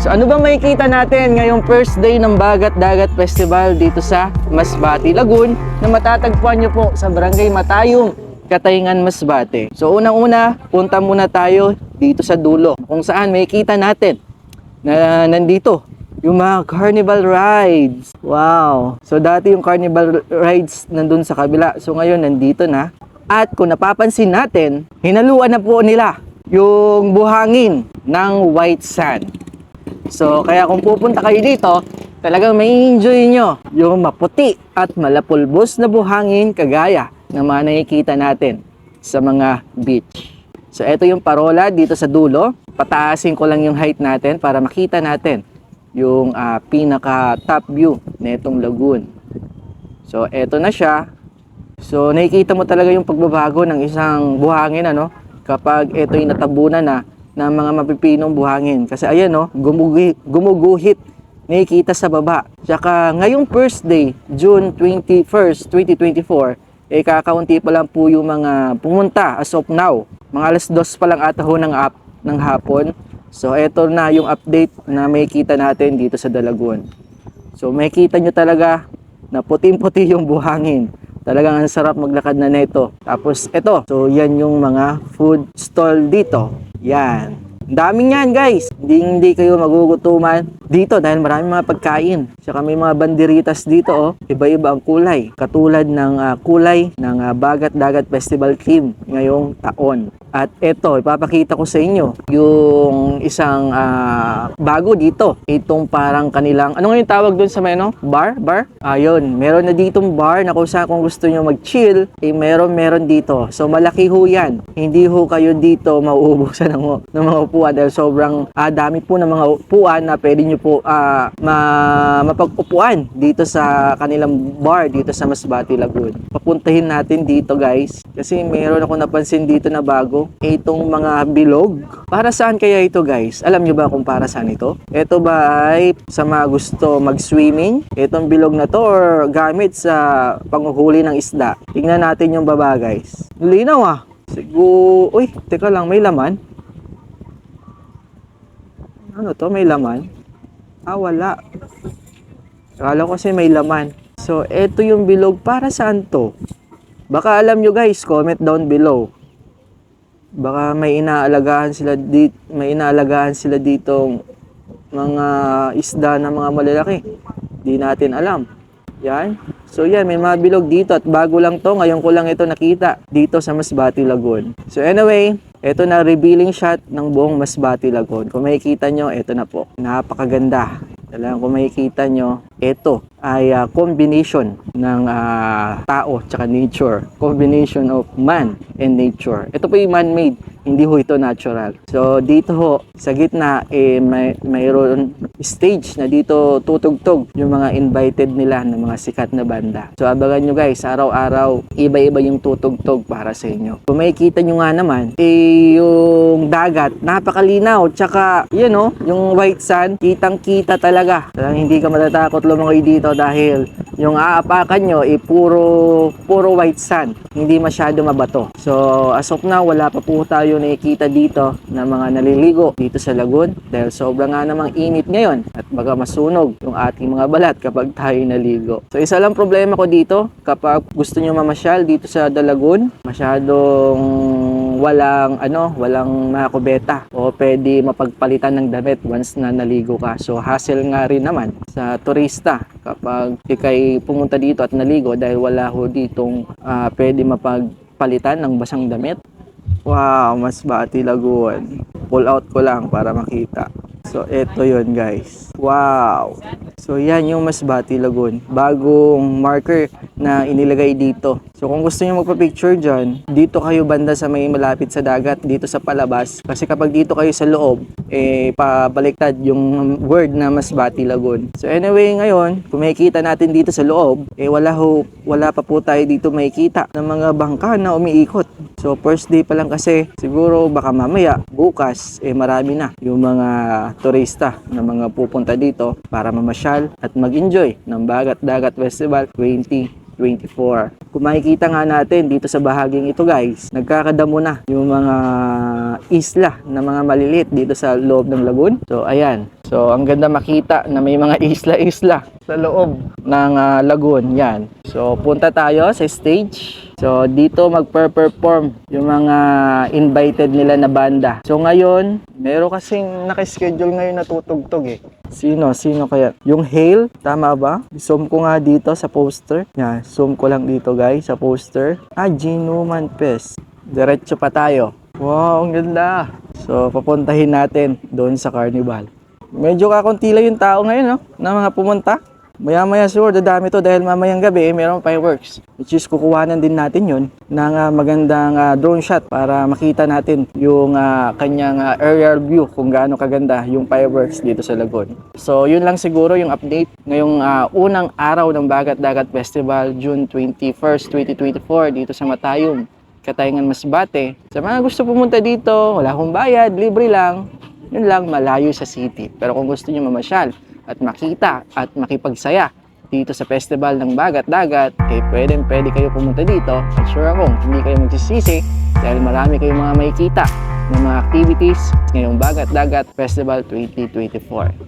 So ano ba makikita natin ngayong first day ng Bagat Dagat Festival dito sa Masbate, Lagoon na matatagpuan nyo po sa Barangay Matayong, Katayngan, Masbate. So unang-una, punta muna tayo dito sa dulo kung saan makikita natin na nandito yung mga carnival rides. Wow! So dati yung carnival rides nandun sa kabila. So ngayon nandito na. At kung napapansin natin, hinaluan na po nila yung buhangin ng white sand. So, kaya kung pupunta kayo dito, talagang may enjoy nyo yung maputi at malapulbos na buhangin kagaya ng mga nakikita natin sa mga beach. So, ito yung parola dito sa dulo. Pataasin ko lang yung height natin para makita natin yung ah, pinaka top view na itong lagoon. So, eto na siya. So, nakikita mo talaga yung pagbabago ng isang buhangin, ano? Kapag ito'y natabunan na ng mga mapipinong buhangin. Kasi ayan, no? Gumugi, gumuguhit. Nakikita sa baba. Tsaka ngayong first day, June 21st, 2024, eh kakaunti pa lang po yung mga pumunta as of now. Mga alas dos pa lang ata ng, up, ng hapon. So, eto na yung update na makikita natin dito sa Dalaguan. So, makikita nyo talaga na puting-puti yung buhangin. Talagang ang sarap maglakad na neto. Tapos ito, so yan yung mga food stall dito. Yan. Ang Daming yan guys. Hindi, hindi kayo magugutuman dito dahil maraming mga pagkain. Tsaka may mga banderitas dito oh. Iba-iba ang kulay. Katulad ng ah, kulay ng ah, Bagat Dagat Festival theme ngayong taon. At ito, ipapakita ko sa inyo yung isang ah, bago dito. Itong parang kanilang, ano nga yung tawag doon sa meno? Bar? Bar? Ayun, meron na ditong bar na kung saan kung gusto nyo mag-chill, eh meron meron dito. So malaki ho yan. Hindi ho kayo dito mauubusan ng, ng mga upuan dahil sobrang ah, dami po ng mga upuan na pwede nyo po ah, ma, mapag-upuan dito sa kanilang bar dito sa Masbate Lagoon. Papuntahin natin dito guys kasi meron ako napansin dito na bago. Itong mga bilog. Para saan kaya ito guys? Alam nyo ba kung para saan ito? Ito ba ay sa mga gusto mag-swimming? Itong bilog na to or gamit sa panguhuli ng isda? Tingnan natin yung baba guys. Linaw ah. Siguro, uy, teka lang, may laman. Ano to? May laman? Ah, wala. Akala ko kasi may laman. So, eto yung bilog. Para saan to? Baka alam nyo guys, comment down below. Baka may inaalagaan sila dito, may inaalagaan sila dito mga isda na mga malalaki. Di natin alam. Yan. So yan, may mga bilog dito at bago lang to, ngayon ko lang ito nakita dito sa Masbate Lagoon. So anyway, ito na revealing shot ng buong Masbate Lagoon. Kung makikita nyo, ito na po. Napakaganda. Talagang kung makikita nyo, ito ay ah, combination ng ah, tao tsaka nature. Combination of man and nature. Ito po yung man-made, hindi ho ito natural. So dito ho, sa gitna, eh, may, mayroon stage na dito tutugtog yung mga invited nila ng mga sikat na banda. So abangan nyo guys, araw-araw, iba-iba yung tutugtog para sa inyo. Kung makikita nyo nga naman, eh, yung dagat, napakalinaw. Tsaka, yun o, yung white sand, kitang-kita talaga. Talagang hindi ka matatakot lumangoy dito dahil yung aapakan nyo, eh, puro, puro white sand. Hindi masyado mabato. So, as of now, wala pa po tayo nakikita dito na mga naliligo dito sa lagoon dahil sobrang nga namang init ngayon at baga masunog yung ating mga balat kapag tayo naligo. So, isa lang problema ko dito kapag gusto nyo mamasyal dito sa Dalagoon, masyadong walang ano, walang makubeta o pwede mapagpalitan ng damit once na naligo ka. So hassle nga rin naman sa turista kapag ikay pumunta dito at naligo dahil wala ho ditong ah, pwede mapagpalitan ng basang damit. Wow, mas bati lagoon. Pull out ko lang para makita. So, eto yon guys. Wow! So, yan yung Masbati Lagoon. Bagong marker na inilagay dito. So, kung gusto niyo magpa-picture dyan, dito kayo banda sa may malapit sa dagat, dito sa palabas. Kasi kapag dito kayo sa loob, eh, pabaliktad yung word na Masbati Lagoon. So, anyway, ngayon, kung makikita natin dito sa loob, eh, wala, ho, wala pa po tayo dito makikita ng mga bangka na umiikot. So, first day pa lang kasi, siguro baka mamaya, bukas, eh, marami na yung mga turista na mga pupunta dito para mamasyal at mag-enjoy ng Bagat Dagat Festival 2025. 2024. Kung makikita nga natin dito sa bahaging ito guys, nagkakadamo na yung mga isla na mga maliliit dito sa loob ng lagoon. So ayan. So ang ganda makita na may mga isla-isla sa loob ng ah, lagoon. Yan. So punta tayo sa stage. So dito magper-perform yung mga invited nila na banda. So ngayon, meron kasing nakaschedule ngayon na tutugtog eh. Sino? Sino kaya? Yung Hail? Tama ba? Zoom ko nga dito sa poster. Yan, zoom ko lang dito guys sa poster. Ah, Ginuman Fest. Diretso pa tayo. Wow, ang ganda. So, papuntahin natin doon sa carnival. Medyo kakunti lang yung tao ngayon, no? Na mga pumunta. Maya-maya sure, dadami to dahil mamayang gabi eh, mayroong fireworks. Which is kukuhanan din natin yun ng ah, magandang ah, drone shot para makita natin yung ah, kanyang ah, aerial view kung gaano kaganda yung fireworks dito sa Lagon. So yun lang siguro yung update ngayong ah, unang araw ng Bagat Dagat Festival June 21st, 2024 dito sa Matayum, Katayngan Masbate. Sa mga gusto pumunta dito, wala akong bayad, libre lang. Yun lang, malayo sa city. Pero kung gusto nyo mamasyal at makita at makipagsaya dito sa festival ng Bagat Dagat, eh pwede, pwede kayo pumunta dito. At sure ako, hindi kayo magsisisi dahil marami kayong mga makikita ng mga activities ngayong Bagat Dagat Festival 2024.